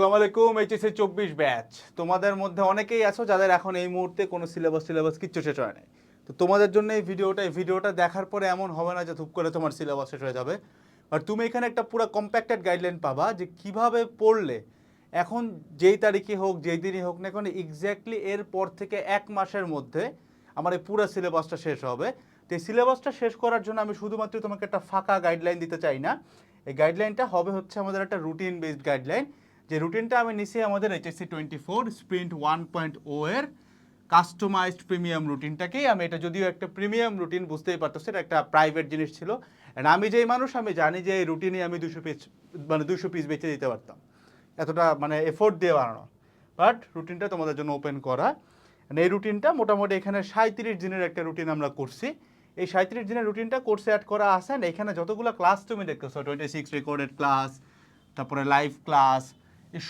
আসসালামু আলাইকুম, এইচএসসি চব্বিশ ব্যাচ। তোমাদের মধ্যে অনেকেই আছো যাদের এখন এই মুহূর্তে কোনো সিলেবাস সিলেবাস কিচ্ছু শেষ হয় নাই। তো তোমাদের জন্য এই ভিডিওটা এই ভিডিওটা দেখার পরে এমন হবে না যে ধূপ করে তোমার সিলেবাস শেষ হয়ে যাবে। আর তুমি এখানে একটা পুরো কম্প্যাক্টেড গাইডলাইন পাবা যে কীভাবে পড়লে এখন যেই তারিখে হোক, যেই দিনই হোক না এখন এক্স্যাক্টলি এর পর থেকে এক মাসের মধ্যে আমার এই পুরো সিলেবাসটা শেষ হবে। তো এই সিলেবাসটা শেষ করার জন্য আমি শুধুমাত্র তোমাকে একটা ফাঁকা গাইডলাইন দিতে চাই না। এই গাইডলাইনটা হবে হচ্ছে আমাদের একটা রুটিন বেসড গাইডলাইন যে রুটিনটা আমি নিছি আমাদের HSC twenty four sprint one point o এর কাস্টমাইজড প্রিমিয়াম রুটিনটাকেই আমি এটা যদিও একটা প্রিমিয়াম রুটিন বুঝতেই পারতো সেটা একটা প্রাইভেট জিনিস ছিল। And আমি যেই মানুষ, আমি জানি যে এই রুটিনে আমি দুশো পিস মানে দুশো পিস বেচে দিতে পারতাম। এতটা মানে এফোর্ট দিয়ে বানানো। বাট রুটিনটা তোমাদের জন্য ওপেন করা। এই রুটিনটা মোটামুটি এখানে সাঁত্রিশ দিনের একটা রুটিন আমরা করছি। এই সাঁত্রিশ দিনের রুটিনটা কোর্সে অ্যাড করা আসেন এখানে যতগুলো ক্লাস তুমি দেখতেছো টোয়েন্টি সিক্স রেকর্ডেড ক্লাস তারপরে লাইভ ক্লাস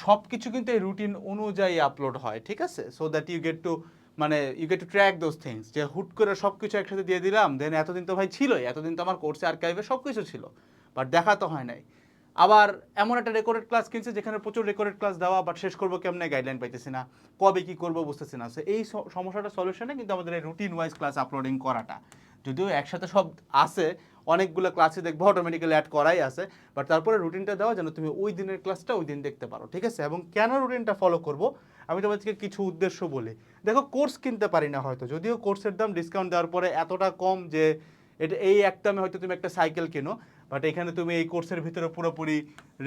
সব কিছু কিন্তু এই রুটিন অনুযায়ী আপলোড হয়, ঠিক আছে? So that you get to মানে you get to track those things যে হুট করে সব কিছু একসাথে দিয়ে দিলাম দেন এতদিন তো ভাই ছিলই, এতদিন তো আমার কোর্সে আর আর্কাইভে সব কিছু ছিল বাট দেখা তো হয় নাই। আবার এমন একটা রেকর্ডেড ক্লাস কিনছে যেখানে প্রচুর রেকর্ডেড ক্লাস দেওয়া বাট শেষ করব কেমনে গাইডলাইন পাইতেছি না, কবে কী করব বুঝতেছি না। So এই সমস্যাটা সলিউশনে কিন্তু আমাদের এই রুটিন ওয়াইজ ক্লাস আপলোডিং করাটা। যদিও একসাথে সব আছে অনেকগুলো ক্লাসে দেখব অটোমেটিক্যালি অ্যাড করাই আছে। বাট তারপরে রুটিনটা দেওয়া যেন তুমি ওই দিনের ক্লাসটা ওই দিন দেখতে পারো, ঠিক আছে? এবং কেন রুটিনটা ফলো করব? আমি তোমাদেরকে কিছু উদ্দেশ্য বলি। দেখো কোর্স কিনতে পারি না হয়তো। যদিও কোর্সের দাম ডিসকাউন্ট দেওয়ার পরে এতটা কম যে এটা এই একদমে হয়তো তুমি একটা সাইকেল কেনো। বাট এখানে তুমি এই কোর্সের ভিতরে পুরোপুরি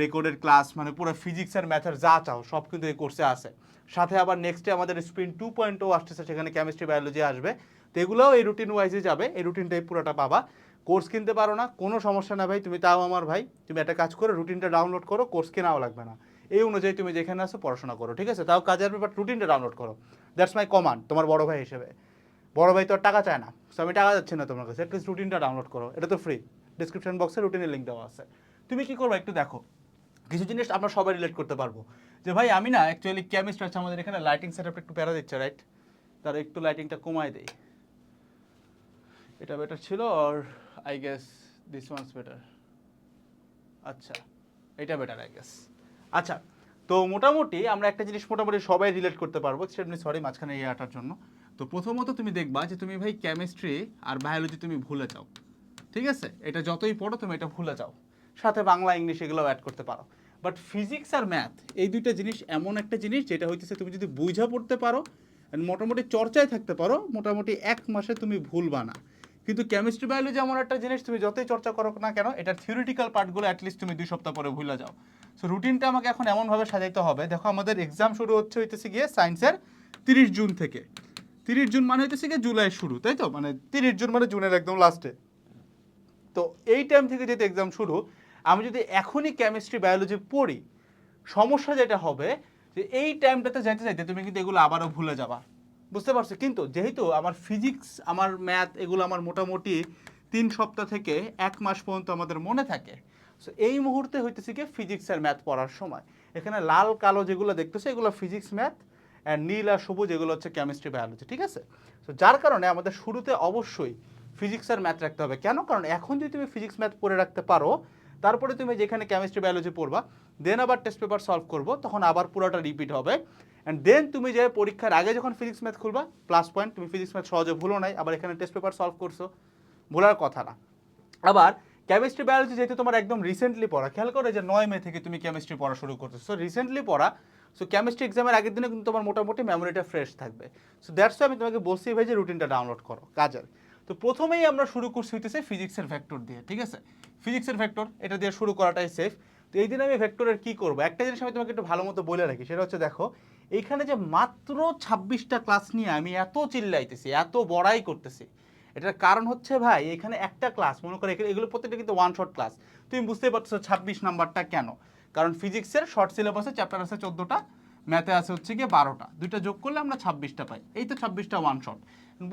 রেকর্ডের ক্লাস মানে পুরো ফিজিক্স আর ম্যাথের যা চাও, সব কিন্তু এই কোর্সে আছে। সাথে আবার নেক্সটে আমাদের স্প্রিন টু পয়েন্ট ও আসতেছে, সেখানে কেমিস্ট্রি বায়োলজি আসবে। তো এগুলোও এই রুটিন ওয়াইজে যাবে, এই রুটিনটাই পুরোটা পাবা। কোর্স কিনতে পারো না, কোনো সমস্যা না ভাই, তুমি তাও আমার ভাই, তুমি একটা কাজ করো রুটিনটা ডাউনলোড করো, কোর্স কেনাও লাগবে না। এই অনুযায়ী তুমি যেখানে আসো পড়াশোনা করো, ঠিক আছে? তাও কাজের ব্যাপার রুটিনটা ডাউনলোড করো। দ্যাটস মাই কমান্ড তোমার বড় ভাই হিসেবে। বড় ভাই তো আর টাকা চায় না সো আমি টাকা যাচ্ছে না তোমার কাছে অ্যাটলিস্ট রুটিনটা ডাউনলোড করো, এটা তো ফ্রি ডিসক্রিপশন বক্সে রুটিনের লিঙ্ক দেওয়া আছে। তুমি কী করব একটু দেখো। কিছু জিনিস আমরা সবাই রিলেট করতে পারব। যে ভাই, আমি না অ্যাকচুয়ালি কেমিস্ট আছে, আমাদের এখানে লাইটিং সেটআপ একটু প্যারা দিচ্ছে রাইট তার একটু লাইটিংটা কমায় দেই। এটা বেটার ছিল, আর I guess this one's better আচ্ছা এটা বেটার আই গেস আচ্ছা তো মোটামুটি আমরা একটা জিনিস মোটামুটি সবাই রিলেট করতে পারব সেমনি সরি মাঝখানে এই আটার জন্য। তো প্রথমত তুমি দেখবা যে তুমি ভাই কেমিস্ট্রি আর বায়োলজি তুমি ভুলে যাও, ঠিক আছে? এটা যতই পড়ো তুমি এটা ভুলে যাও। সাথে বাংলা ইংলিশ এগুলোও অ্যাড করতে পারো। বাট ফিজিক্স আর ম্যাথ এই দুইটা জিনিস এমন একটা জিনিস যেটা হইতেছে তুমি যদি বুঝা পড়তে পারো মোটামুটি চর্চায় থাকতে পারো, মোটামুটি এক মাসে তুমি ভুলবা না। কিন্তু কেমিস্ট্রি বায়োলজি এমন একটা জিনিস তুমি যতই চর্চা করো না কেন, এটার থিওরিটিক্যাল পার্টগুলো অ্যাটলিস্ট তুমি দুই সপ্তাহ পরে ভুলে যাও। সো রুটিনটা আমাকে এখন এমনভাবে সাজাইতে হবে, দেখো আমাদের এক্সাম শুরু হচ্ছে হইতেছে গিয়ে সায়েন্সের তিরিশ জুন থেকে। তিরিশ জুন মানে হইতেছে গিয়ে জুলাই শুরু, তাই তো? মানে তিরিশ জুন মানে জুনের একদম লাস্টে তো এই টাইম থেকে যেহেতু এক্সাম শুরু, আমি যদি এখনই কেমিস্ট্রি বায়োলজি পড়ি, সমস্যা যেটা হবে যে এই টাইমটাতে যাইতে যাইতে তুমি কিন্তু এগুলো আবারও ভুলে যাবা। বুঝতে পারছ? কিন্তু যেহেতু আমার ফিজিক্স আমার ম্যাথ এগুলো আমার মোটামুটি তিন সপ্তাহ থেকে এক মাস পর্যন্ত আমাদের মনে থাকে। সো এই মুহূর্তে হইতেছে কি ফিজিক্স আর ম্যাথ পড়ার সময়। এখানে লাল, কালো যেগুলো দেখতেছে, এগুলো ফিজিক্স ম্যাথ অ্যান্ড নীল আর সবুজ, এগুলো হচ্ছে কেমিস্ট্রি বায়োলজি ঠিক আছে? তো যার কারণে আমাদের শুরুতে অবশ্যই ফিজিক্স আর ম্যাথ রাখতে হবে। কেন? কারণ এখন যদি তুমি ফিজিক্স ম্যাথ পড়ে রাখতে পারো তারপরে তুমি যেখানে কেমিস্ট্রি বায়োলজি পড়বা দেন আবার টেস্ট পেপার সলভ করব, তখন আবার পুরোটা রিপিট হবে। অ্যান্ড দেন তুমি যে পরীক্ষার আগে যখন ফিজিক্স ম্যাথ খুলবা প্লাস পয়েন্ট তুমি ফিজিক্স ম্যাথ সহজে ভুলো নাই, আবার এখানে টেস্ট পেপার সলভ করছ। ভোলার কথা না। আবার কেমিস্ট্রি বায়োলজি যেহেতু তোমার একদম রিসেন্টলি পড়া, খেয়াল করে যে নয় মে থেকে তুমি কেমিস্ট্রি পড়া শুরু করতেছো সো রিসেন্টলি পড়া সো কেমিস্ট্রি এক্সামের আগের দিনে কিন্তু তোমার মোটামুটি মেমোরিটা ফ্রেশ থাকবে। সো দ্যাটস আমি তোমাকে বলছি ভাই যে রুটিনটা ডাউনলোড করো, কাজের। তো প্রথমেই আমরা শুরু করছি হইতেছে ফিজিক্সের ভেক্টর দিয়ে, ঠিক আছে? ফিজিক্সের ভেক্টর এটা দিয়ে শুরু করাটাই সেফ তো এই দিন আমি ভেক্টরের কি করব? একটা জিনিস আমি তোমাকে একটু ভালো মতো বলে রাখি, সেটা হচ্ছে দেখো, এইখানে যে মাত্র ছাব্বিশটা ক্লাস নিয়ে আমি এত চিল্লাইতেছি, এত বড়াই করতেছি, এটার কারণ হচ্ছে ভাই, এখানে একটা ক্লাস মনে করে এখানে- এগুলো প্রত্যেকটা কিন্তু ওয়ান শর্ট ক্লাস তুমি বুঝতেই পারছ ছাব্বিশ নাম্বারটা কেন? কারণ ফিজিক্সের শর্ট সিলেবাসে চ্যাপ্টার আছে চোদ্দোটা ম্যাথে আছে হচ্ছে গিয়ে বারোটা। দুইটা যোগ করলে আমরা ছাব্বিশটা পাই। এই তো ছাব্বিশটা ওয়ান শট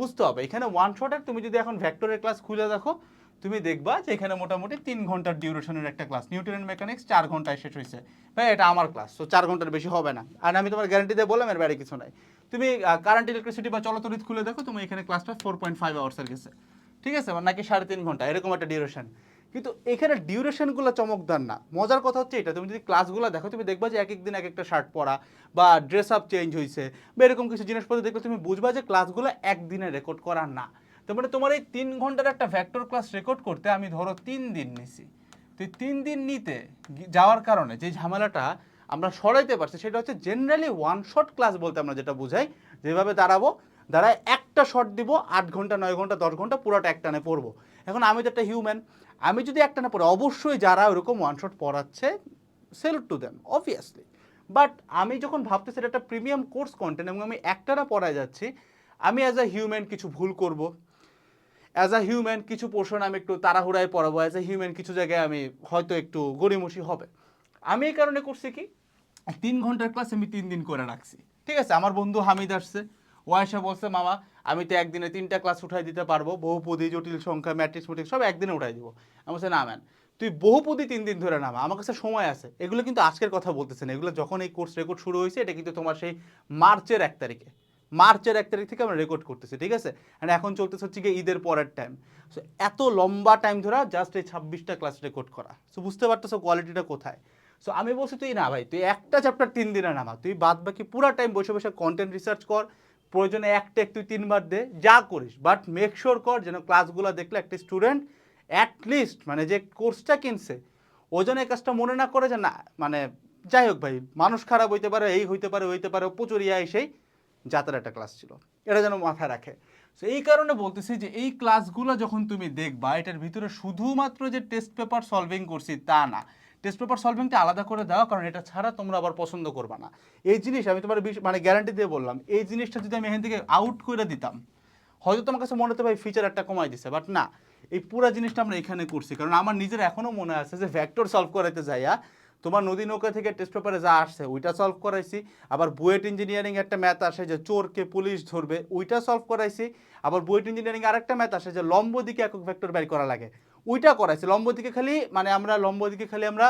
বুঝতে হবে, এখানে ওয়ান শটের তুমি যদি এখন ভ্যাক্টরের ক্লাস খুলে দেখো, তুমি দেখবা যে এখানে মোটামুটি তিন ঘণ্টার ডিউরেশনের একটা ক্লাস নিউটনের মেকানিক্স চার ঘন্টায় শেষ হয়েছে। ভাই, এটা আমার ক্লাস তো চার ঘণ্টার বেশি হবে না। আর আমি তোমার গ্যারান্টি দিয়ে বললাম, এর বাইরে কিছু নাই। তুমি কারেন্ট ইলেকট্রিসিটি বা চলতরিত খুলে দেখো, তুমি এখানে ক্লাসটা ফোর পয়েন্ট ফাইভ আওয়ার্সের গেছে। ঠিক আছে? নাকি সাড়ে তিন ঘণ্টা, এরকম একটা ডিউরেশন কিন্তু এখানে ডিউরেশনগুলো চমকদার না। মজার কথা হচ্ছে এটা, তুমি যদি ক্লাসগুলো দেখো, তুমি দেখবা যে এক এক দিন এক একটা শার্ট পরা বা ড্রেস আপ চেঞ্জ হয়েছে বা এরকম কিছু জিনিসপত্র দেখবে তুমি বুঝবা যে ক্লাসগুলো একদিনে রেকর্ড করা না। তার মানে তোমার এই তিন ঘণ্টার একটা ভ্যাক্টর ক্লাস রেকর্ড করতে আমি ধরো তিন দিন নিছি। তো তিন দিন নিতে যাওয়ার কারণে যে ঝামেলাটা আমরা সরাইতে পারছি, সেটা হচ্ছে জেনারেলি ওয়ান শট ক্লাস বলতে আমরা যেটা বুঝাই। যেভাবে দাঁড়াবো, দাঁড়ায় একটা শট দিব, আট ঘণ্টা, নয় ঘণ্টা, দশ ঘণ্টা, পুরোটা একটানে পড়ব এখন আমি তো একটা হিউম্যান আমি যদি একটা না পড়ে, অবশ্যই যারা ওরকম ওয়ান শট পড়াচ্ছে sell to them obviously but আমি যখন ভাবতেছি এটা একটা প্রিমিয়াম কোর্স কন্টেন্ট এবং আমি একটা না পড়ায় যাচ্ছি, আমি অ্যাজ আ হিউম্যান কিছু ভুল করব। অ্যাজ আ হিউম্যান কিছু পোর্শন আমি একটু তাড়াহুড়ায় পড়াবো অ্যাজ আ হিউম্যান কিছু জায়গায় আমি হয়তো একটু গড়িমসি হবে। আমি এই কারণে করছি কি, তিন ঘণ্টার ক্লাস আমি তিন দিন করে রাখছি। ঠিক আছে? আমার বন্ধু হামিদ আসছে। ও এসে বলছে, মামা, আমি তো একদিনে তিনটা ক্লাস উঠাই দিতে পারব। বহুপদী, জটিল সংখ্যা ম্যাট্রিক্স ম্যাট্রিক্স সব একদিনে উঠাই দিব। আমি বলছে, না ম্যান তুই বহুপদী তিন দিন ধরে নামা। আমার কাছে সময় আছে। এগুলো কিন্তু আজকের কথা বলতেছে না। এগুলো যখন এই কোর্স রেকর্ড শুরু হয়েছে, এটা কিন্তু তোমার সেই মার্চের এক তারিখে। মার্চের এক তারিখ থেকে আমরা রেকর্ড করতেছি, ঠিক আছে? আর এখন চলতেছে হচ্ছে গিয়ে ঈদের পরের টাইম সো এত লম্বা টাইম ধরে জাস্ট এই ছাব্বিশটা ক্লাস রেকর্ড করা। সো বুঝতে পারতেছো কোয়ালিটিটা কোথায়? সো আমি বলছি, তুই না, ভাই, তুই একটা চ্যাপ্টার তিন দিনে নামা। তুই বাদ বাকি পুরো টাইম বসে বসে কন্টেন্ট রিসার্চ কর। প্রয়োজনে একটা এক তুই তিনবার দে, যা করিস। বাট মেক শিওর কর যেন ক্লাসগুলো দেখলে একটা স্টুডেন্ট অ্যাটলিস্ট মানে যে কোর্সটা কিনছে, ও যেন এই কাজটা মনে না করে যে না মানে যাই হোক ভাই, মানুষ খারাপ হইতে পারে, এই হইতে পারে হইতে পারে প্রচুর ইয়া এসেই যাতার একটা ক্লাস ছিল। এটা যেন মাথায় রাখে। তো এই কারণে বলতেছি যে এই ক্লাসগুলো যখন তুমি দেখবা, এটার ভিতরে শুধুমাত্র যে টেস্ট পেপার সলভিং করছি তা না। টেস্ট পেপার সলভিংটা আলাদা করে দাও কারণ এটা ছাড়া তোমরা আবার পছন্দ করবে না। এই জিনিস আমি তোমার মানে গ্যারান্টি দিয়ে বললাম, এই জিনিসটা যদি আমি এখান থেকে আউট করে দিতাম, হয়তো তোমার কাছে মনে হতে ভাই ফিচার একটা কমাই দিছে বাট না, এই পুরো জিনিসটা আমরা এখানে করছি, কারণ আমার নিজের এখনও মনে আছে যে ভ্যাক্টর সলভ করাইতে যাইয়া, তোমার নদী নৌকা থেকে টেস্ট পেপারে যা আসছে, ওইটা সলভ করাইছি, আবার বুয়েট ইঞ্জিনিয়ারিং একটা ম্যাথ আসে যে চোরকে পুলিশ ধরবে, ওইটা সলভ করাইছি, আবার বুয়েট ইঞ্জিনিয়ারিং আরেকটা ম্যাথ আসে যে লম্ব দিকে একক ভেক্টর বের করা লাগে। ওইটা করাইছে। লম্ব দিকে খালি মানে আমরা লম্ব দিকে খালি আমরা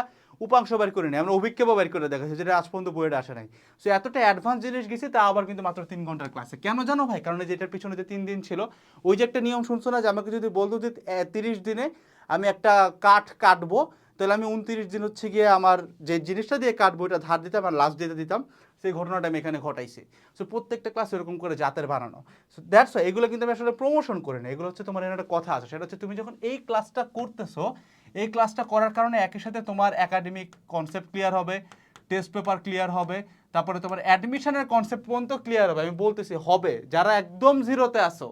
উপাংশ বের করে নিই, আমরা অভিজ্ঞতা বের করে দেখাচ্ছি যেটা আজ পর্যন্ত বইয়ের আসে নাই। সো এতটা অ্যাডভান্স জিনিস গেছে, তা আবার কিন্তু মাত্র তিন ঘণ্টার ক্লাসে কেন জানো ভাই? কারণ যেটার পিছনে যে তিন দিন ছিল, ওই যে একটা নিয়ম শুনছো না যে আমাকে যদি বলতো যে তিরিশ দিনে আমি একটা কাঠ কাটবো তাহলে আমি উনত্রিশ দিন হচ্ছে গিয়ে আমার যে জিনিসটা দিয়ে কাটবো এটা ধার দিতাম আর লাস্ট দিতে দিতাম, সেই ঘটনাটা আমি এখানে ঘটাইছি। সো প্রত্যেকটা ক্লাস এরকম করে জাতের বানানো। সো দ্যাটস এগুলো কিন্তু আমি আসলে প্রমোশন করি না এগুলো হচ্ছে তোমার এখানে একটা কথা আছে। সেটা হচ্ছে তুমি যখন এই ক্লাসটা করতেছো, এই ক্লাসটা করার কারণে একই সাথে তোমার একাডেমিক কনসেপ্ট ক্লিয়ার হবে টেস্ট পেপার ক্লিয়ার হবে, তারপরে তোমার অ্যাডমিশনের কনসেপ্ট পর্যন্ত ক্লিয়ার হবে। আমি বলতেছি, হবে। যারা একদম জিরোতে আসো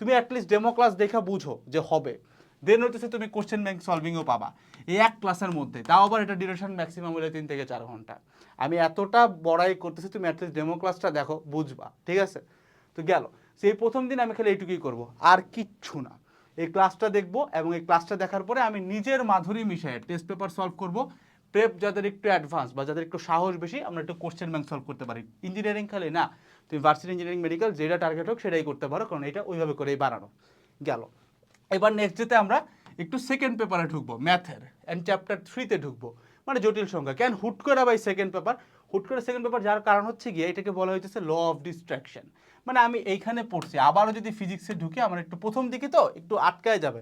তুমি অ্যাটলিস্ট ডেমো ক্লাস দেখা বুঝো যে হবে। দেন হচ্ছে তুমি কোশ্চেন ব্যাংক সলভিংও পাবা। এই এক ক্লাসের মধ্যে। তাও আবার এটা ডিউরেশন ম্যাক্সিমাম হলে তিন থেকে চার ঘণ্টা। আমি এতটা বড়াই করতেছি, তুমি অ্যাটলিস্ট ডেমো ক্লাসটা দেখো, বুঝবা, ঠিক আছে? তো গেল। সেই প্রথম দিন আমি খালি এইটুকুই করব, আর কিচ্ছু না। এই ক্লাসটা দেখব এবং এই ক্লাসটা দেখার পরে আমি নিজের মাধুরী মিশায় টেস্ট পেপার সলভ করব। প্রেপ যাদের একটু অ্যাডভান্স বা যাদের একটু সাহস বেশি, আমরা একটু কোশ্চেন ব্যাংক সলভ করতে পারি। ইঞ্জিনিয়ারিং খালি না, তুমি ভার্সিটি ইঞ্জিনিয়ারিং মেডিকেল যেটা টার্গেট হোক সেটাই করতে পারো, কারণ এটা ওইভাবে করেই বাড়ানো গেল। এবার নেক্সট যেতে আমরা একটু সেকেন্ড পেপারে ঢুকবো ম্যাথের অ্যান্ড চ্যাপ্টার থ্রিতে ঢুকবো। মানে জটিল সংখ্যা। কেন? হুট করে ভাই সেকেন্ড পেপার হুট করে সেকেন্ড পেপার যার কারণ হচ্ছে গিয়ে এটাকে বলা হয়েছে ল অফ ডিস্ট্রাকশন মানে আমি এইখানে পড়ছি, আবারও যদি ফিজিক্সে ঢুকে আমার একটু প্রথম দিকে তো একটু আটকায় যাবে।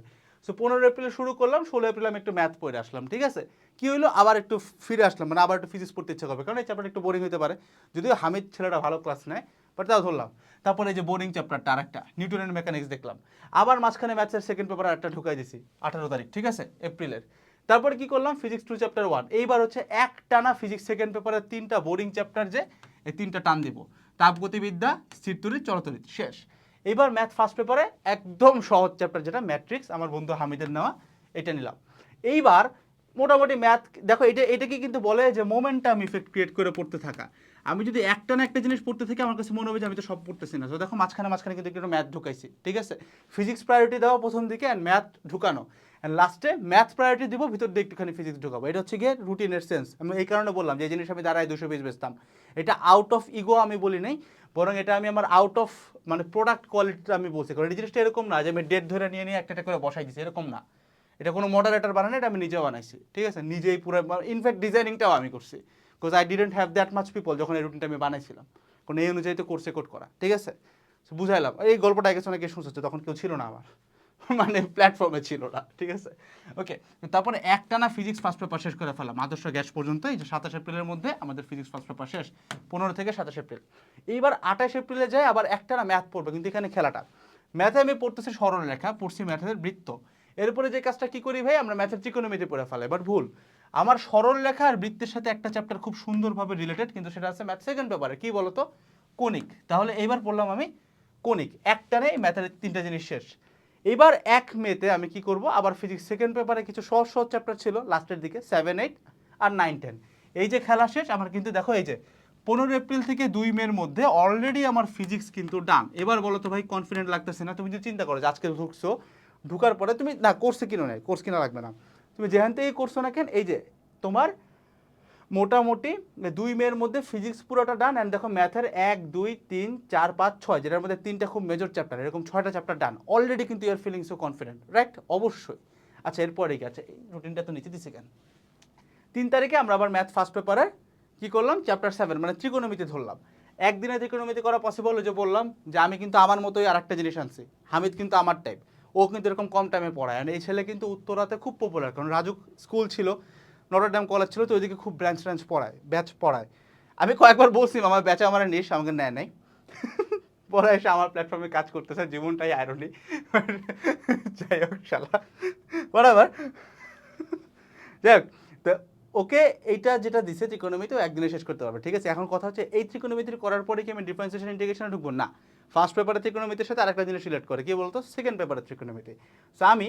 সো পনেরো এপ্রিলে শুরু করলাম, ষোলো এপ্রিল আমি একটু ম্যাথ পড়ে আসলাম, ঠিক আছে? কি হলো আবার একটু ফিরে আসলাম মানে আবার একটু ফিজিক্স পড়তে ইচ্ছা করবে, কারণ এই চ্যাপ্টার একটু বোরিং হতে পারে। যদিও হামিদ ছেলেটা ভালো ক্লাস নেয় বাট তাও ধরলাম। তারপরে এই যে বোরিং চ্যাপ্টারটা আরেকটা নিউটনের মেকানিক্স দেখলাম। আবার মাঝখানে ম্যাথের সেকেন্ড পেপার একটা ঢুকাই দিছি, আঠারো তারিখ, ঠিক আছে? এপ্রিলের তারপরে কি করলাম? ফিজিক্স টু চ্যাপ্টার ওয়ান এইবার হচ্ছে এক টানা ফিজিক্স সেকেন্ড পেপারের তিনটা বোরিং চ্যাপ্টার যে, এই তিনটা টান দিব। তাপগতিবিদ্যা স্থিরতরিৎ চলতরিৎ শেষ। এবার ম্যাথ ফার্স্ট পেপারে একদম সহজ চ্যাপ্টার যেটা ম্যাট্রিক্স আমার বন্ধু হামিদের নেওয়া, এটা নিলাম। এইবার মোটামুটি ম্যাথ দেখো এটা, এটাকে কিন্তু বলে যে মোমেন্টাম ইফেক্ট ক্রিয়েট করে পড়তে থাকা। আমি যদি একটা না একটা জিনিস পড়তে থাকি, আমার কাছে মনে হবে যে আমি তো সব পড়তেছি না। তো দেখো, মাঝখানে মাঝখানে কিন্তু একটু ম্যাথ ঢুকাইছি, ঠিক আছে? ফিজিক্স প্রায়োরিটি দেওয়া প্রথম দিকে অ্যান্ড ম্যাথ ঢুকানো। অ্যান্ড লাস্টে ম্যাথ প্রায়োরিটি দিব, ভিতর দিয়ে একটুখানি ফিজিক্স ঢুকাবো। এটা হচ্ছে গিয়ে রুটিনের সেন্স আমি এই কারণে বললাম যে জিনিস আমি দাঁড়ায় দুশো পিস বেচতাম। এটা আউট অফ ইগো আমি বলি নাই, বরং এটা আমি আমার আউট অফ মানে প্রোডাক্ট কোয়ালিটিটা আমি বলছি। কারণ এই জিনিসটা এরকম না যে, আমি ডেট ধরে নিয়ে নিয়ে একটা একটা করে বসাই দিচ্ছি এরকম না। এটা কোনো মডারেটার বানানো এটা আমি নিজেও বানাইছি, ঠিক আছে? নিজেই পুরো ইনফ্যাক্ট ডিজাইনিংটাও আমি করছি। Because I didn't have that much people যখন এই রুটিনটা আমি বানাইছিলাম। কারণ এই অনুযায়ী তো কোর্সে কোড করা। ঠিক আছে? বুঝাইলাম। এই গল্পটা আগে অনেকে শুনছে? তখন কেউ ছিল না আমার। মানে প্ল্যাটফর্মে ছিল না। ঠিক আছে? ওকে তারপরে একটানা ফিজিক্স ফার্স্ট পেপার শেষ করে ফেলাম আদর্শ গ্যাস পর্যন্ত এই যে সাতাশ এপ্রিলের মধ্যে আমাদের ফিজিক্স ফার্স্ট পেপার শেষ। পনেরো থেকে সাতাশ এপ্রিল। এইবার আঠাশ এপ্রিলে যায়, আবার একটানা ম্যাথ পড়বে। কিন্তু এখানে খেলাটা। ম্যাথে আমি পড়তেছি সরল লেখা পড়ছি ম্যাথের বৃত্ত। এরপরে যে কাজটা কি করি ভাই? আমরা ম্যাথের ত্রিকোণমিতি পড়ে ফেলাই। বাট ভুল। আমার সরল লেখা আর বৃত্তের সাথে একটা চ্যাপ্টার খুব সুন্দরভাবে রিলেটেড কিন্তু সেটা আছে ম্যাথ সেকেন্ড পেপারে কি বলতো? কনিক তাহলে এইবার পড়লাম আমি কনিক একটানে ম্যাথের তিনটা জিনিস শেষ। এবার এক মেতে আমি কি করব? আবার ফিজিক্স সেকেন্ড পেপারে কিছু সহজ সহজ চ্যাপ্টার ছিল লাস্টের দিকে সেভেন এইট আর নাইন টেন এই যে খেলা শেষ, আমার কিন্তু দেখো এই যে, পনেরো এপ্রিল থেকে দুই মের মধ্যে অলরেডি আমার ফিজিক্স কিন্তু ডান এবার বলো তো ভাই কনফিডেন্ট লাগতেছে না। তুমি যদি চিন্তা করো আজকে ঢুকছো, ঢুকার পরে তুমি, না কোর্সে কিনো নেই। কোর্স কিনা লাগবে না। তুমি যেখান থেকে করছ না কেন, এই যে তোমার মোটামুটি দুই মেয়ের মধ্যে ফিজিক্স পুরোটা ডান অ্যান্ড দেখো ম্যাথের এক, দুই, তিন, চার, পাঁচ, ছয়, যেটার মধ্যে তিনটা খুব মেজর চ্যাপ্টার এরকম ছয়টা চ্যাপ্টার ডান অলরেডি কিন্তু yeah feeling so confident right অবশ্যই। আচ্ছা এরপরে কি আছে? এই রুটিনটা তো নিচে দিছি কেন? তিন তারিখে আমরা আবার ম্যাথ ফার্স্ট পেপারে কী করলাম? চ্যাপ্টার সেভেন মানে ত্রিকোণমিতি ধরলাম। একদিনে ত্রিকোণমিতি করা পসিবল যে বললাম যে আমি কিন্তু আমার মতোই আর একটা জিনিস আনছি, হামিদ কিন্তু আমার টাইপ ও কিন্তু এরকম কম টাইমে পড়ায়। আর এই ছেলে কিন্তু উত্তরাতে খুব পপুলার কারণ রাজু স্কুল ছিল নটরডাম কলেজ ছিল, তো ওইদিকে খুব ব্রাঞ্চ ট্রাঞ্চ পড়ায় ব্যাচ পড়ায়। আমি কয়েকবার বলছি, আমার ব্যাচে আমার নিস, আমাকে নেয় নাই। পরে এসে আমার প্ল্যাটফর্মে কাজ করতেছে, জীবনটাই আয়রনি যাই হোক শালা বরাবর যাই হোক, তো ওকে এইটা যেটা দিছে ত্রিকোণমিতি একদিনে শেষ করতে পারবে, ঠিক আছে? এখন কথা হচ্ছে, এই ত্রিকোণমিতির করার পরে কি আমি ডিফারেন্সিয়েশন ইন্টিগ্রেশনে ঢুকবো? না। ফার্স্ট পেপারে ত্রিকোণমিতির সাথে আরেকটা জিনিস সিলেক্ট করে। কি বলতো? সেকেন্ড পেপারে ত্রিকোণমিতি সো আমি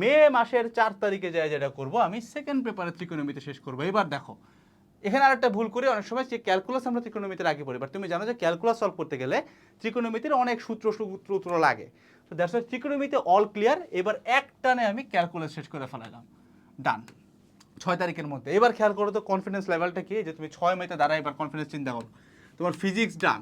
মে মাসের চার তারিখে যায় যেটা করব, আমি সেকেন্ড পেপারে ত্রিকোণমিতি শেষ করব। এবার দেখো, এখানে আরেকটা ভুল করি, অনেক সময় যে ক্যালকুলাস আমরা ত্রিকোণমিতির আগে পড়ি বাট তুমি জানো যে ক্যালকুলাস সলভ করতে গেলে ত্রিকোণমিতির অনেক সূত্র সূত্র উত্র লাগে। তো দ্যাটস ত্রিকোণমিতি অল ক্লিয়ার এবার এক টানে আমি ক্যালকুলাস শেষ করে ফেলালাম ডান ছয় তারিখের মধ্যে। এবার খেয়াল করো তো কনফিডেন্স লেভেলটা কি? যে তুমি ছয় মেতে দ্বারা এবার কনফিডেন্স চিন্তা করো। তোমার ফিজিক্স ডান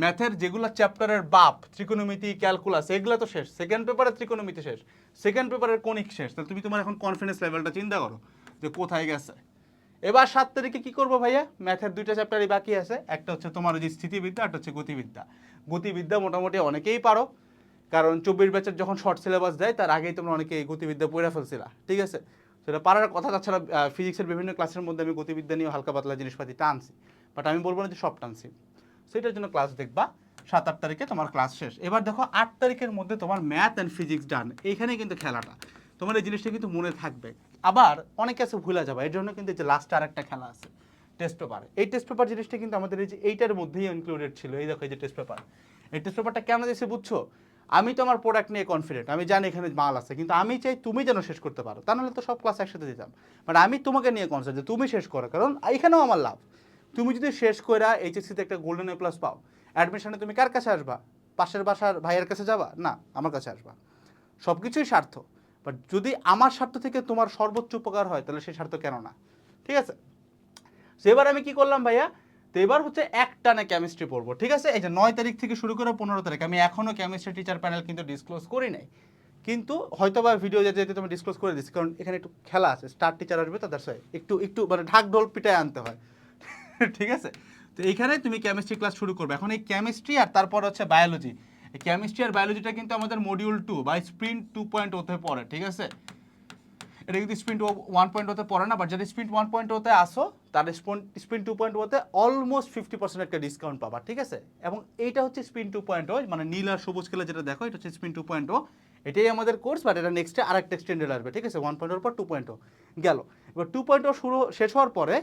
ম্যাথের যেগুলো চ্যাপ্টারের বাপ, ত্রিকোণমিতি, ক্যালকুলাস, এগুলো তো শেষ। সেকেন্ড পেপারের ত্রিকোণমিতি শেষ। সেকেন্ড পেপারের কনিক শেষ। তাহলে তুমি তোমার এখন কনফিডেন্স লেভেলটা চিন্তা করো যে কোথায় গেছে। এবার সাত তারিখে কী করব ভাইয়া? ম্যাথের দুইটা চ্যাপ্টারই বাকি আছে। একটা হচ্ছে তোমার যে স্থিতিবিদ্যা, একটা হচ্ছে গতিবিদ্যা। গতিবিদ্যা মোটামুটি অনেকেই পারো। কারণ চব্বিশ ব্যাচের যখন শর্ট সিলেবাস দেয়, তার আগেই তোমরা অনেকে গতিবিদ্যা পড়ে ফেলছিলা। ঠিক আছে? সেটা পারার কথা, তাছাড়া ফিজিক্সের বিভিন্ন ক্লাসের মধ্যে আমি গতিবিদ্যা নিয়ে হালকা পাতলা জিনিসপাতি টানছি। বাট আমি বলব না যে সব টানছি। সেটার জন্য ক্লাস দেখবা, সাত আট তারিখে তোমার ক্লাস শেষ। এবার দেখো আট তারিখের মধ্যে তোমার ম্যাথ অ্যান্ড ফিজিক্স ডান এইখানে কিন্তু খেলাটা। তোমার এই জিনিসটা কিন্তু মনে থাকবে। আবার অনেক কাছে ভুলে যাবে, এর জন্য কিন্তু যে লাস্টে আর একটা খেলা আছে টেস্ট পেপার এই টেস্ট পেপার জিনিসটা কিন্তু আমাদের এই যে এইটার মধ্যেই ইনক্লুডেড ছিল। এই দেখো এই যে টেস্ট পেপার এই টেস্ট পেপারটা কেন দিয়েছে বুঝছ? আমি তো আমার প্রোডাক্ট নিয়ে কনফিডেন্ট আমি জানি এখানে মাল আছে, কিন্তু আমি চাই তুমি যেন শেষ করতে পারো। তা নাহলে তো সব ক্লাস একসাথে দিতাম। বাট আমি তোমাকে নিয়ে কনসার্ট যে তুমি শেষ করো, কারণ এখানেও আমার লাভ। তুমি যদি শেষ করে এইচএসসিতে একটা গোল্ডেন এ প্লাস পাও অ্যাডমিশনে তুমি কার কাছে আসবা? পাশের বাসার ভাইয়ের কাছে যাবা? না, আমার কাছে আসবা। সব কিছুই স্বার্থ। বাট যদি আমার স্বার্থ থেকে তোমার সর্বোচ্চ উপকার হয়, তাহলে সেই স্বার্থ কেন না? ঠিক আছে? তো এবার আমি কি করলাম ভাইয়া? তো এবার হচ্ছে এক টানে কেমিস্ট্রি পড়ব, ঠিক আছে? এই যে নয় তারিখ থেকে শুরু করে পনেরো তারিখ, আমি এখনও কেমিস্ট্রি টিচার প্যানেল কিন্তু ডিসক্লোজ করি নাই। কিন্তু হয়তো বা ভিডিও যেতে যেতে তুমি ডিসক্লোজ করে দিচ্ছি কারণ এখানে একটু খেলা আছে স্টার টিচার আসবে তাদের সাথে একটু একটু মানে ঢাক ঢোল পিটায় আনতে হয়। ঠিক আছে? তো এইখানে তুমি কেমিস্ট্রি ক্লাস শুরু করবে। এখন এই কেমিস্ট্রি আর তারপর হচ্ছে বায়োলজি এই কেমিস্ট্রি আর বায়োলজিটা কিন্তু আমাদের মডিউল টু বা স্প্রিন্ট টু পয়েন্ট ওতে পড়ে, ঠিক আছে? এটা কিন্তু স্প্রিন্ট ওয়ান পয়েন্ট ওতে পড়ে না বাট যারা স্প্রিন্ট ওয়ান পয়েন্ট ওতে আসো তার স্প্রিন্ট টু পয়েন্ট ওতে অলমোস্ট ফিফটি পার্সেন্ট একটা ডিসকাউন্ট পাবা, ঠিক আছে? এবং এইটা হচ্ছে স্প্রিন্ট টু পয়েন্ট ও মানে নীল আর সবুজ খেলে যেটা দেখো, এটা হচ্ছে স্প্রিন্ট টু পয়েন্ট ও এটাই আমাদের কোর্স বাট এটা নেক্সটে আরেকটা এক্সটেন্ডেড আসবে, ঠিক আছে? ওয়ান পয়েন্ট ওর পর টু পয়েন্ট ও গেল। এবার টু পয়েন্ট ও শুরু, শেষ হওয়ার পরে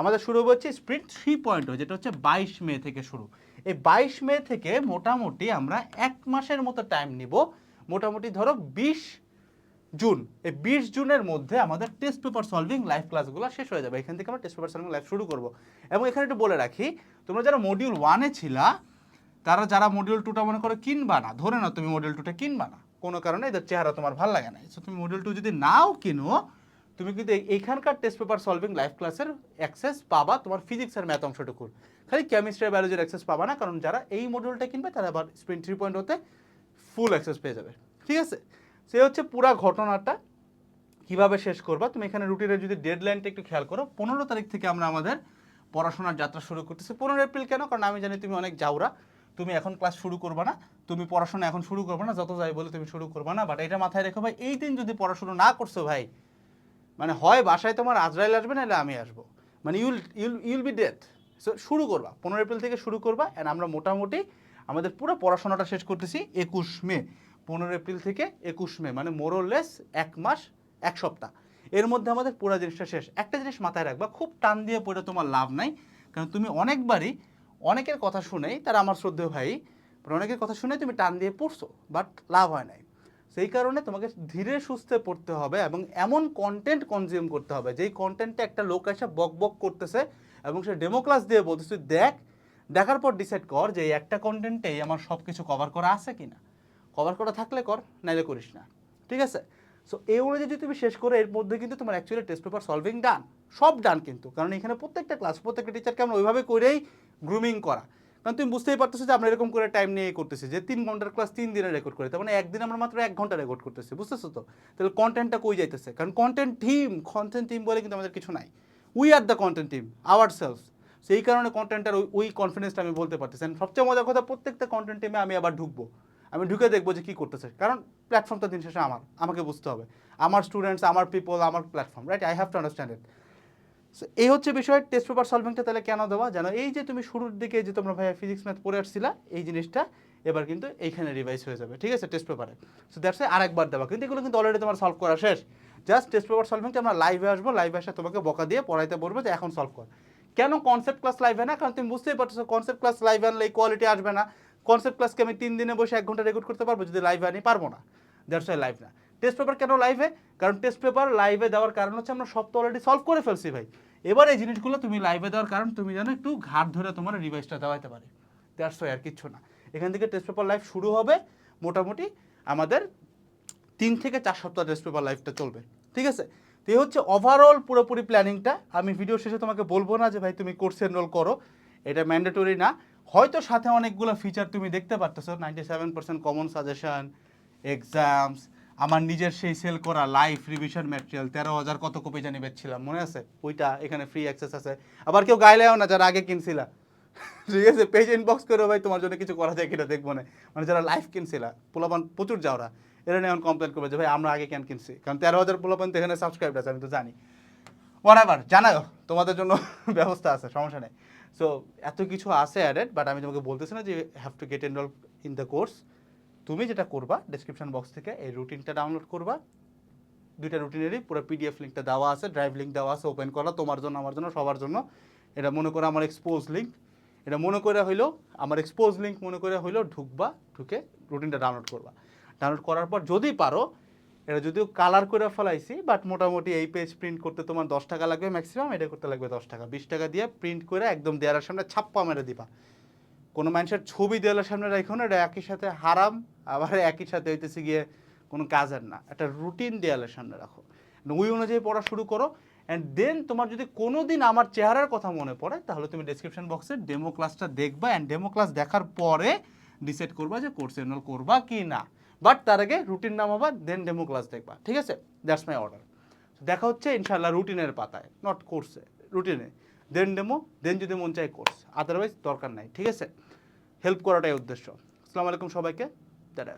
আমাদের শুরু হচ্ছে স্প্রিন্ট থ্রি পয়েন্ট যেটা হচ্ছে বাইশ মে থেকে শুরু। এই বাইশ মে থেকে মোটামুটি আমরা এক মাসের মতো টাইম নিব। মোটামুটি ধরো বিশ জুন। এই বিশ জুনের মধ্যে আমাদের টেস্ট পেপার সলভিং লাইভ ক্লাসগুলো শেষ হয়ে যাবে। এখান থেকে আমরা টেস্ট পেপার সলভিং লাইভ শুরু করব। এবং এখানে একটু বলে রাখি, তোমরা যারা মডিউল ওয়ানে ছিলা, তারা যারা মডিউল টুটা মনে করো কিনবা না, ধরে না তুমি মডিউল টুটা কিনবা না। কোনো কারণে এদের চেহারা তোমার ভালো লাগে না। তুমি মডিউল টু যদি নাও কিনো তুমি কিন্তু এই- এইখানকার টেস্ট পেপার সলভিং লাইভ ক্লাসের অ্যাক্সেস পাবা তোমার ফিজিক্স ফিজিক্সের ম্যাথ অংশটুকুর। খালি কেমিস্ট্রি আর বায়োলজির অ্যাক্সেস পাবা না, কারণ যারা এই মডিউলটা কিনবে তারা আবার স্প্রিন্ট থ্রি পয়েন্ট হতে ফুল অ্যাক্সেস পেয়ে যাবে। ঠিক আছে? সে হচ্ছে পুরা ঘটনাটা কীভাবে শেষ করবা? তুমি এখানে রুটিনের যদি ডেডলাইনটা একটু খেয়াল করো, পনেরো তারিখ থেকে আমরা আমাদের পড়াশোনার যাত্রা শুরু করতেছি। পনেরো এপ্রিল কেন? কারণ আমি জানি তুমি অনেক যাওরা তুমি এখন ক্লাস শুরু করবে না। তুমি পড়াশোনা এখন শুরু করবে না, যত যাই বলে তুমি শুরু করবে না। বাট এটা মাথায় রেখো ভাই, এই দিন যদি পড়াশোনা না করছ ভাই মানে হয় বাসায় তোমার আজরাইল আসবে, নাহলে আমি আসব। মানে you'll you'll you'll be death so শুরু করবা। পনেরো এপ্রিল থেকে শুরু করবা অ্যান্ড আমরা মোটামুটি আমাদের পুরো পড়াশোনাটা শেষ করতেছি একুশ মে। পনেরো এপ্রিল থেকে একুশ মে মানে মোরলেস এক মাস, এক সপ্তাহ। এর মধ্যে আমাদের পুরো জিনিসটা শেষ। একটা জিনিস মাথায় রাখবা, খুব টান দিয়ে পড়ে তোমার লাভ নাই, কারণ তুমি অনেকবারই অনেকের কথা শুনেই, তারা আমার শ্রদ্ধেয় ভাই অনেকের কথা শুনে তুমি টান দিয়ে পড়ছো বাট লাভ হয় নাই। সেই কারণে তোমাকে ধীরে সুস্থে পড়তে হবে এবং এমন কন্টেন্ট কনজিউম করতে হবে। যেই কন্টেন্টটা একটা লোক এসে বক বক করতেছে এবং সে ডেমো ক্লাস দিয়ে বলতেছে, তুই দেখ, দেখার পর ডিসাইড কর যে এই একটা কন্টেন্টেই আমার সব কিছু কভার করা আছে কি না কভার করা থাকলে কর, নাইলে করিস না। ঠিক আছে? সো এই অনুযায়ী যদি তুমি শেষ করে, এর মধ্যে কিন্তু তোমার actually test paper solving done সব ডান কিন্তু। কারণ এখানে প্রত্যেকটা ক্লাস প্রত্যেকটা টিচারকে আমরা ওইভাবে করেই গ্রুমিং করা। কারণ তুমি বুঝতেই পারতেছো যে আমরা এরকম করে টাইম নিয়ে করতেছি, যে তিন ঘণ্টার ক্লাস তিন দিনে রেকর্ড করে। তার মানে একদিন আমরা মাত্র এক ঘণ্টা রেকর্ড করতেছি, বুঝতেছো তো? তাহলে কন্টেন্টটা কই যাইতেছে? কারণ কন্টেন্ট টিম কন্টেন্ট টিম বলে কিন্তু আমাদের কিছু নাই। We are the content team our sales সেই কারণে কন্টেন্টের ওই কনফিডেন্সটা আমি বলতে পারতেছি। সবচেয়ে মজার কথা, প্রত্যেকটা কন্টেন্ট টিমে আমি আবার ঢুকবো। আমি ঢুকে দেখব যে কী করতেছে। কারণ প্ল্যাটফর্মটা দিন শেষে আমার, আমাকে বুঝতে হবে। আমার স্টুডেন্টস আমার পিপল আমার platform right I have to understand it এই হচ্ছে বিষয় টেস্ট পেপার সলভিংটা তাহলে কেন দেওয়া? জানো, এই যে তুমি শুরুর দিকে যে তোমরা ভাইয়া ফিজিক্স ম্যাথ পড়ে আসছিলা, এই জিনিসটা এবার কিন্তু এইখানে রিভাইজ হয়ে যাবে, ঠিক আছে টেস্ট পেপারে সো দ্যাটস আরেকবার দেওয়া, কিন্তু এগুলো কিন্তু অলরেডি তোমার সলভ করা শেষ। জাস্ট টেস্ট পেপার সলভিংটা আমরা লাইভে আসব লাইভে আসে তোমাকে বকা দিয়ে পড়াইতে বলব যে এখন সলভ কর। কেন কনসেপ্ট ক্লাস লাইভে না? কারণ তুমি বুঝতেই পারছ কনসেপ্ট ক্লাস লাইভে আনলে কোয়ালিটি আসবে না। কনসেপ্ট ক্লাসকে আমি তিন দিনে বসে এক ঘণ্টা রেকর্ড করতে পারব, যদি লাইভে আনি, পারব না। দ্যাটস ওয়াই লাইভ না। টেস্ট পেপার কেন লাইভে কারণ টেস্ট পেপার লাইভে দেওয়ার কারণ হচ্ছে আমরা সব তো অলরেডি সলভ করে ফেলছি ভাই। এবার এই জিনিসগুলো তুমি লাইভে দেওয়ার কারণ তুমি জানো একটু ঘাট ধরে তোমার রিভাইসটা দেওয়াইতে পারে। দ্যাটস ওয়াই আর কিচ্ছু না। এখান থেকে টেস্ট পেপার লাইভ শুরু হবে, মোটামুটি আমাদের তিন থেকে চার সপ্তাহ টেস্ট পেপার লাইফটা চলবে। ঠিক আছে? তো এই হচ্ছে ওভারঅল পুরোপুরি প্ল্যানিংটা আমি ভিডিও শেষে তোমাকে বলব না যে, ভাই, তুমি কোর্স এনরোল করো। এটা ম্যান্ডেটরি না। হয়তো সাথে অনেকগুলো ফিচার তুমি দেখতে পারতেছো ninety seven percent common suggestion exams আমার নিজের সেই সেল করা লাইফ রিভিশন ম্যাটেরিয়াল তেরো হাজার কত কপি জানি বেচছিলাম, মনে আছে? ওইটা, এখানে ফ্রি অ্যাক্সেস আছে। আবার কেউ গাইলেও না, যারা আগে কিনছিলা। ঠিক আছে? পেজ ইনবক্স করে ভাই, তোমার জন্য কিছু করা যায় কিনা দেখব না। মানে যারা লাইফ কিনছিলা, পোলাপান প্রচুর যাওরা, এরা নিয়ে এখন কমপ্লেন করবে যে, ভাই, আমরা আগে কেন কিনছি? কারণ তেরো হাজার পোলাপান তো এখানে সাবস্ক্রাইব আছে, আমি তো জানি। ওয়ার জানাও তোমাদের জন্য ব্যবস্থা আছে, সমস্যা নেই। সো এত কিছু আছে অ্যাডেড বাট আমি তোমাকে বলতেছি না যে have to get enroll in the course তুমি যেটা করবা ডেসক্রিপশন বক্স থেকে এই রুটিনটা ডাউনলোড করবা। দুইটা রুটিনেরই পুরো পিডিএফ লিঙ্কটা দেওয়া আছে ড্রাইভ লিঙ্ক দেওয়া আছে ওপেন করা, তোমার জন্য, আমার জন্য, সবার জন্য। এটা মনে করো আমার এক্সপোজ লিঙ্ক এটা মনে করে হইল, আমার এক্সপোজ লিঙ্ক মনে করে হইল, ঢুকবা, ঢুকে রুটিনটা ডাউনলোড করবা। ডাউনলোড করার পর যদি পারো, এটা যদিও কালার করে ফেলাইছি বাট মোটামুটি এই পেজ প্রিন্ট করতে তোমার দশ টাকা লাগবে ম্যাক্সিমাম এটা করতে লাগবে দশ টাকা। বিশ টাকা দিয়ে প্রিন্ট করে একদম দেয়ালের সামনে ছাপ্পা মেরে দিবা। কোনো মানুষের ছবি দেওয়ালের সামনে রাখো না, এটা একই সাথে হারাম, আবার একই সাথে হইতেছে গিয়ে কোনো কাজের না। একটা রুটিন দেয়ালের সামনে রাখো। ওই অনুযায়ী পড়া শুরু করো। অ্যান্ড দেন তোমার যদি কোনো দিন আমার চেহারার কথা মনে পড়ে, তাহলে তুমি ডেসক্রিপশন বক্সে ডেমো ক্লাসটা দেখবা। অ্যান্ড ডেমো ক্লাস দেখার পরে ডিসাইড করবা যে কোর্স এনরোল করবা কি না। বাট তার আগে রুটিন নামাবা দেন ডেমো ক্লাস দেখবা। ঠিক আছে? দ্যাটস মাই অর্ডার দেখা হচ্ছে ইনশাল্লাহ রুটিনের পাতায় নট কোর্সে রুটিনে দেন ডেমো দেন যদি মন চায় কোর্স আদারওয়াইজ দরকার নাই। ঠিক আছে? হেল্প করাটাই উদ্দেশ্য। আসসালামু আলাইকুম সবাইকে। দাদা